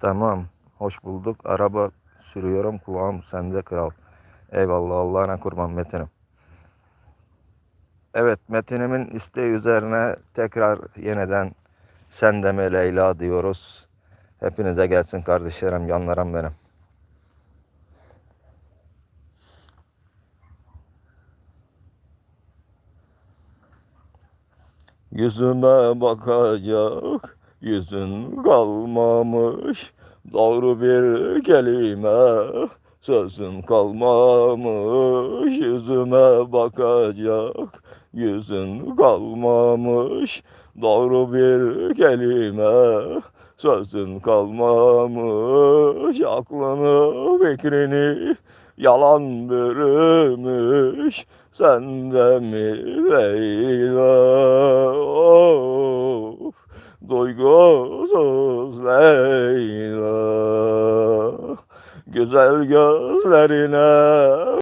Tamam. Hoş bulduk. Araba sürüyorum. Kulağım sende kral. Eyvallah. Allah'ına kurban Metin'im. Evet Metin'imin isteği üzerine tekrar yeniden sen deme Leyla diyoruz. Hepinize gelsin kardeşlerim, yanlarım benim. Yüzüme bakacak yüzün kalmamış Doğru bir kelime sözün kalmamış Yüzüme bakacak. Yüzün kalmamış Doğru bir kelime sözün kalmamış. Aklını fikrini yalan bürümüş Sende mi Leyla Duygusuz Leyla Güzel gözlerine